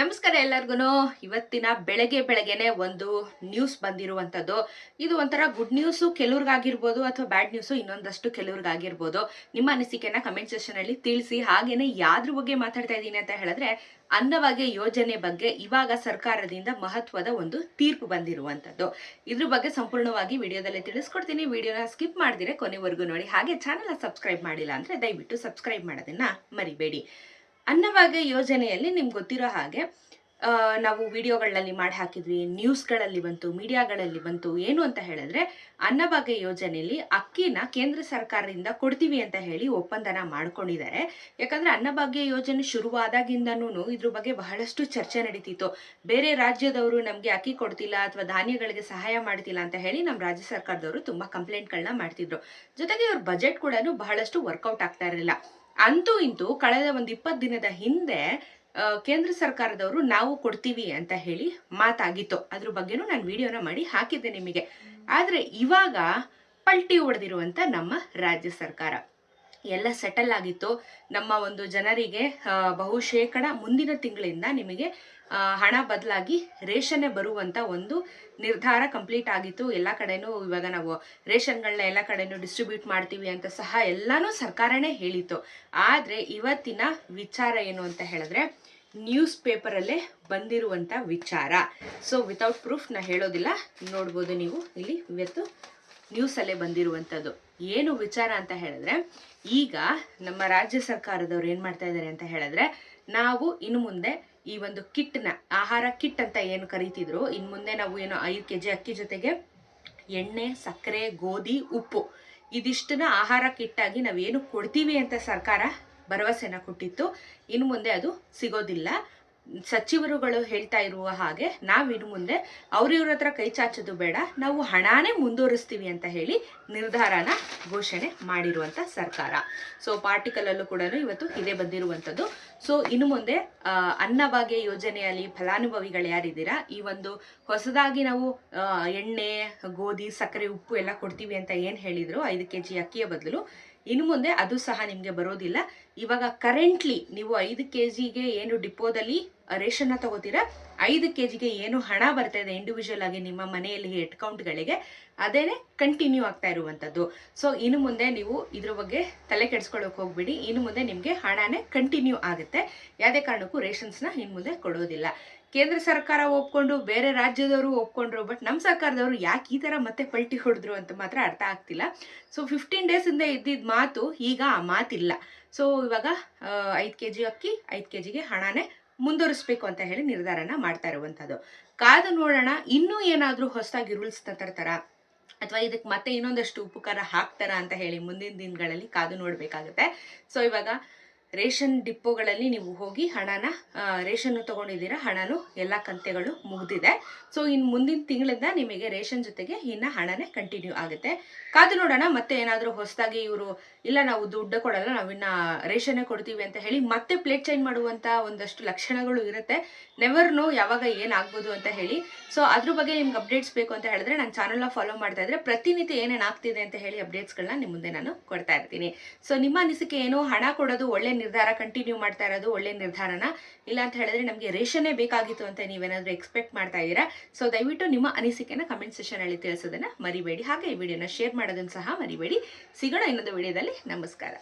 ನಮಸ್ಕಾರ ಎಲ್ಲರಿಗೂ ಇವತ್ತಿನ ಬೆಳಗ್ಗೆ ಬೆಳಗ್ಗೆನೆ ಒಂದು ನ್ಯೂಸ್ ಬಂದಿರುವಂಥದ್ದು. ಇದು ಒಂಥರ ಗುಡ್ ನ್ಯೂಸು ಕೆಲವ್ರಿಗಾಗಿರ್ಬೋದು ಅಥವಾ ಬ್ಯಾಡ್ ನ್ಯೂಸು ಇನ್ನೊಂದಷ್ಟು ಕೆಲವ್ರಿಗಾಗಿರ್ಬೋದು. ನಿಮ್ಮ ಅನಿಸಿಕೆನ ಕಮೆಂಟ್ ಸೆಷನಲ್ಲಿ ತಿಳಿಸಿ, ಹಾಗೇನೆ ಯಾವ್ದ್ರ ಬಗ್ಗೆ ಮಾತಾಡ್ತಾ ಇದ್ದೀನಿ ಅಂತ ಹೇಳಿದ್ರೆ ಅನ್ನಭಾಗ್ಯ ಯೋಜನೆ ಬಗ್ಗೆ ಇವಾಗ ಸರ್ಕಾರದಿಂದ ಮಹತ್ವದ ಒಂದು ತೀರ್ಪು ಬಂದಿರುವಂಥದ್ದು. ಇದ್ರ ಬಗ್ಗೆ ಸಂಪೂರ್ಣವಾಗಿ ವಿಡಿಯೋದಲ್ಲಿ ತಿಳಿಸ್ಕೊಡ್ತೀನಿ. ವಿಡಿಯೋನ ಸ್ಕಿಪ್ ಮಾಡಿದ್ರೆ ಕೊನೆವರೆಗೂ ನೋಡಿ. ಹಾಗೆ ಚಾನಲ್ನ ಸಬ್ಸ್ಕ್ರೈಬ್ ಮಾಡಿಲ್ಲ ಅಂದರೆ ದಯವಿಟ್ಟು ಸಬ್ಸ್ಕ್ರೈಬ್ ಮಾಡೋದನ್ನ ಮರಿಬೇಡಿ. ಅನ್ನಭಾಗ್ಯ ಯೋಜನೆಯಲ್ಲಿ ನಿಮ್ಗೆ ಗೊತ್ತಿರೋ ಹಾಗೆ ನಾವು ವಿಡಿಯೋಗಳಲ್ಲಿ ಮಾಡಿ ಹಾಕಿದ್ವಿ ನ್ಯೂಸ್ಗಳಲ್ಲಿ ಬಂತು, ಮೀಡಿಯಾಗಳಲ್ಲಿ ಬಂತು, ಏನು ಅಂತ ಹೇಳಿದ್ರೆ ಅನ್ನಭಾಗ್ಯ ಯೋಜನೆಯಲ್ಲಿ ಅಕ್ಕಿನ ಕೇಂದ್ರ ಸರ್ಕಾರದಿಂದ ಕೊಡ್ತೀವಿ ಅಂತ ಹೇಳಿ ಒಪ್ಪಂದನ ಮಾಡ್ಕೊಂಡಿದ್ದಾರೆ. ಯಾಕಂದ್ರೆ ಅನ್ನಭಾಗ್ಯ ಯೋಜನೆ ಶುರುವಾದಾಗಿಂದನೂ ಇದ್ರ ಬಗ್ಗೆ ಬಹಳಷ್ಟು ಚರ್ಚೆ ನಡೀತಿತ್ತು. ಬೇರೆ ರಾಜ್ಯದವರು ನಮಗೆ ಅಕ್ಕಿ ಕೊಡ್ತಿಲ್ಲ ಅಥವಾ ಧಾನ್ಯಗಳಿಗೆ ಸಹಾಯ ಮಾಡ್ತಿಲ್ಲ ಅಂತ ಹೇಳಿ ನಮ್ಮ ರಾಜ್ಯ ಸರ್ಕಾರದವರು ತುಂಬಾ ಕಂಪ್ಲೇಂಟ್ಗಳನ್ನ ಮಾಡ್ತಿದ್ರು. ಜೊತೆಗೆ ಇವ್ರ ಬಜೆಟ್ ಕೂಡ ಬಹಳಷ್ಟು ವರ್ಕೌಟ್ ಆಗ್ತಾ ಇರಲಿಲ್ಲ. ಅಂತೂ ಇಂತೂ ಕಳೆದ ಒಂದು ಇಪ್ಪತ್ತು ದಿನದ ಹಿಂದೆ ಕೇಂದ್ರ ಸರ್ಕಾರದವರು ನಾವು ಕೊಡ್ತೀವಿ ಅಂತ ಹೇಳಿ ಮಾತಾಗಿತ್ತು. ಅದ್ರ ಬಗ್ಗೆನೂ ನಾನು ವಿಡಿಯೋನ ಮಾಡಿ ಹಾಕಿದ್ದೆ ನಿಮಗೆ. ಆದರೆ ಇವಾಗ ಪಲ್ಟಿ ಹೊಡೆದಿರುವಂಥ ನಮ್ಮ ರಾಜ್ಯ ಸರ್ಕಾರ. ಎಲ್ಲ ಸೆಟಲ್ ಆಗಿತ್ತು. ನಮ್ಮ ಒಂದು ಜನರಿಗೆ ಬಹುಶೇಕಡ ಮುಂದಿನ ತಿಂಗಳಿಂದ ನಿಮಗೆ ಹಣ ಬದಲಾಗಿ ರೇಷನ್ನೇ ಬರುವಂತ ಒಂದು ನಿರ್ಧಾರ ಕಂಪ್ಲೀಟ್ ಆಗಿತ್ತು. ಎಲ್ಲ ಕಡೆನೂ ಇವಾಗ ನಾವು ರೇಷನ್ಗಳನ್ನ ಎಲ್ಲ ಕಡೆನೂ ಡಿಸ್ಟ್ರಿಬ್ಯೂಟ್ ಮಾಡ್ತೀವಿ ಅಂತ ಸಹ ಎಲ್ಲನೂ ಸರ್ಕಾರನೇ ಹೇಳಿತ್ತು. ಆದ್ರೆ ಇವತ್ತಿನ ವಿಚಾರ ಏನು ಅಂತ ಹೇಳಿದ್ರೆ ನ್ಯೂಸ್ ಪೇಪರಲ್ಲೇ ಬಂದಿರುವಂತ ವಿಚಾರ. ಸೊ ವಿತೌಟ್ ಪ್ರೂಫ್ ನಾ ಹೇಳೋದಿಲ್ಲ. ನೋಡ್ಬೋದು ನೀವು ಇಲ್ಲಿ ಇವತ್ತು ನ್ಯೂಸಲ್ಲೇ ಬಂದಿರುವಂಥದ್ದು. ಏನು ವಿಚಾರ ಅಂತ ಹೇಳಿದ್ರೆ, ಈಗ ನಮ್ಮ ರಾಜ್ಯ ಸರ್ಕಾರದವ್ರು ಏನು ಮಾಡ್ತಾ ಇದ್ದಾರೆ ಅಂತ ಹೇಳಿದ್ರೆ, ನಾವು ಇನ್ನು ಮುಂದೆ ಈ ಒಂದು ಕಿಟ್ನ, ಆಹಾರ ಕಿಟ್ ಅಂತ ಏನು ಕರೀತಿದ್ರು, ಇನ್ನು ಮುಂದೆ ನಾವು ಏನು ಐದು ಕೆ ಜಿ ಅಕ್ಕಿ ಜೊತೆಗೆ ಎಣ್ಣೆ, ಸಕ್ಕರೆ, ಗೋಧಿ, ಉಪ್ಪು ಇದಿಷ್ಟನ್ನ ಆಹಾರ ಕಿಟ್ ಆಗಿ ನಾವೇನು ಕೊಡ್ತೀವಿ ಅಂತ ಸರ್ಕಾರ ಭರವಸೆನ ಕೊಟ್ಟಿತ್ತು. ಇನ್ನು ಮುಂದೆ ಅದು ಸಿಗೋದಿಲ್ಲ. ಸಚಿವರುಗಳು ಹೇಳ್ತಾ ಇರುವ ಹಾಗೆ ನಾವು ಇನ್ನು ಮುಂದೆ ಅವ್ರಿವ್ರ ಹತ್ರ ಕೈ ಚಾಚೋದು ಬೇಡ, ನಾವು ಹಣಾನೇ ಮುಂದುವರಿಸ್ತೀವಿ ಅಂತ ಹೇಳಿ ನಿರ್ಧಾರನ ಘೋಷಣೆ ಮಾಡಿರುವಂತ ಸರ್ಕಾರ. ಸೊ ಪಾರ್ಟಿಕಲಲ್ಲೂ ಕೂಡ ಇವತ್ತು ಇದೇ ಬಂದಿರುವಂಥದ್ದು. ಸೊ ಇನ್ನು ಮುಂದೆ ಅನ್ನಭಾಗ್ಯ ಯೋಜನೆಯಲ್ಲಿ ಫಲಾನುಭವಿಗಳು ಯಾರಿದ್ದೀರಾ? ಈ ಒಂದು ಹೊಸದಾಗಿ ನಾವು ಎಣ್ಣೆ, ಗೋಧಿ, ಸಕ್ಕರೆ, ಉಪ್ಪು ಎಲ್ಲ ಕೊಡ್ತೀವಿ ಅಂತ ಏನು ಹೇಳಿದ್ರು? ಐದು ಕೆ ಜಿ ಅಕ್ಕಿಯ ಬದಲು ಇನ್ನು ಮುಂದೆ ಅದು ಸಹ ನಿಮಗೆ ಬರೋದಿಲ್ಲ. ಇವಾಗ ಕರೆಂಟ್ಲಿ ನೀವು ಐದು ಕೆ ಜಿಗೆ ಏನು ಡಿಪೋದಲ್ಲಿ ರೇಷನ್ನ ತಗೋತೀರಾ? ಐದು ಕೆ ಜಿಗೆ ಏನು ಹಣ ಬರ್ತಾ ಇದೆ ಇಂಡಿವಿಜುವಲ್ ಆಗಿ ನಿಮ್ಮ ಮನೆಯಲ್ಲಿ ಅಕೌಂಟ್ಗಳಿಗೆ ಅದೇನೆ ಕಂಟಿನ್ಯೂ ಆಗ್ತಾ ಇರುವಂಥದ್ದು. ಸೊ ಇನ್ನು ಮುಂದೆ ನೀವು ಇದ್ರ ಬಗ್ಗೆ ತಲೆ ಕೆಡಿಸ್ಕೊಳ್ಳೋಕೆ ಹೋಗ್ಬಿಡಿ. ಇನ್ನು ಮುಂದೆ ನಿಮಗೆ ಹಣನೇ ಕಂಟಿನ್ಯೂ ಆಗುತ್ತೆ. ಯಾವುದೇ ಕಾರಣಕ್ಕೂ ರೇಷನ್ಸ್ನ ಇನ್ನು ಮುಂದೆ ಕೊಡೋದಿಲ್ಲ. ಕೇಂದ್ರ ಸರ್ಕಾರ ಒಪ್ಕೊಂಡು, ಬೇರೆ ರಾಜ್ಯದವರು ಒಪ್ಕೊಂಡ್ರು ಬಟ್ ನಮ್ಮ ಸರ್ಕಾರದವರು ಯಾಕೆ ಈ ಥರ ಮತ್ತೆ ಪಲ್ಟಿ ಹೊಡೆದ್ರು ಅಂತ ಮಾತ್ರ ಅರ್ಥ ಆಗ್ತಿಲ್ಲ. ಸೊ ಫಿಫ್ಟೀನ್ ಡೇಸಿಂದ ಇದ್ದಿದ್ದ ಮಾತು ಈಗ ಆ ಮಾತಿಲ್ಲ. ಸೊ ಇವಾಗ ಐದು ಕೆ ಜಿ ಅಕ್ಕಿ, ಐದು ಕೆ ಜಿಗೆ ಹಣನೇ ಮುಂದುವರಿಸ್ಬೇಕು ಅಂತ ಹೇಳಿ ನಿರ್ಧಾರನ ಮಾಡ್ತಾ ಇರುವಂಥದ್ದು ಕಾದು ನೋಡೋಣ, ಇನ್ನೂ ಏನಾದರೂ ಹೊಸದಾಗಿ ರೂಲ್ಸ್ ತರ್ತಾರ? ಅಥವಾ ಇದಕ್ಕೆ ಮತ್ತೆ ಇನ್ನೊಂದಷ್ಟು ಉಪಕಾರ ಹಾಕ್ತಾರ ಅಂತ ಹೇಳಿ ಮುಂದಿನ ದಿನಗಳಲ್ಲಿ ಕಾದು ನೋಡಬೇಕಾಗುತ್ತೆ. ಸೊ ಇವಾಗ ರೇಷನ್ ಡಿಪೋಗಳಲ್ಲಿ ನೀವು ಹೋಗಿ ಹಣನ ರೇಷನ್ ತಗೊಂಡಿದ್ದೀರಾ, ಹಣನು ಎಲ್ಲ ಕಂತೆಗಳು ಮುಗಿದಿದೆ. ಸೊ ಇನ್ನು ಮುಂದಿನ ತಿಂಗಳಿಂದ ನಿಮಗೆ ರೇಷನ್ ಜೊತೆಗೆ ಇನ್ನು ಹಣನೇ ಕಂಟಿನ್ಯೂ ಆಗುತ್ತೆ. ಕಾದು ನೋಡೋಣ, ಮತ್ತೆ ಏನಾದರೂ ಹೊಸದಾಗಿ ಇವರು, ಇಲ್ಲ ನಾವು ದುಡ್ಡು ಕೊಡಲ್ಲ ನಾವಿನ್ನ ರೇಷನ್ನೇ ಕೊಡ್ತೀವಿ ಅಂತ ಹೇಳಿ ಮತ್ತೆ ಪ್ಲೇಟ್ ಚೇಂಜ್ ಮಾಡುವಂತ ಒಂದಷ್ಟು ಲಕ್ಷಣಗಳು ಇರುತ್ತೆ. ನೆವರ್ ನೋ ಯಾವಾಗ ಏನಾಗ್ಬೋದು ಅಂತ ಹೇಳಿ. ಸೊ ಅದ್ರ ಬಗ್ಗೆ ನಿಮ್ಗೆ ಅಪ್ಡೇಟ್ಸ್ ಬೇಕು ಅಂತ ಹೇಳಿದ್ರೆ ನನ್ನ ಚಾನಲ್ನ ಫಾಲೋ ಮಾಡ್ತಾ ಇದ್ರೆ ಪ್ರತಿನಿತ್ಯ ಏನೇನು ಆಗ್ತಿದೆ ಅಂತ ಹೇಳಿ ಅಪ್ಡೇಟ್ಸ್ಗಳನ್ನ ನಿಮ್ಮ ಮುಂದೆ ನಾನು ಕೊಡ್ತಾ ಇರ್ತೀನಿ. ಸೊ ನಿಮ್ಮ ಅನಿಸಿಕೆ ಏನು? ಹಣ ಕೊಡೋದು ಒಳ್ಳೆ ನಿರ್ಧಾರ ಕಂಟಿನ್ಯೂ ಮಾಡ್ತಾ ಇರೋದು ಒಳ್ಳೆ ನಿರ್ಧಾರನ. ಇಲ್ಲ ಅಂತ ಹೇಳಿದ್ರೆ ನಮಗೆ ರೇಷನ್ನೇ ಬೇಕಾಗಿತ್ತು ಅಂತ ನೀವೇನಾದರೂ ಎಕ್ಸ್ಪೆಕ್ಟ್ ಮಾಡ್ತಾ ಇದ್ದೀರಾ? ಸೊ ದಯವಿಟ್ಟು ನಿಮ್ಮ ಅನಿಸಿಕೆನ ಕಮೆಂಟ್ ಸೆಷನಲ್ಲಿ ತಿಳಿಸೋದನ್ನ ಮರಿಬೇಡಿ. ಹಾಗೆ ಈ ವಿಡಿಯೋನ ಶೇರ್ ಮಾಡೋದನ್ನು ಸಹ ಮರಿಬೇಡಿ. ಸಿಗೋಣ ಇನ್ನೊಂದು ವಿಡಿಯೋದಲ್ಲಿ ನಮಸ್ಕಾರ.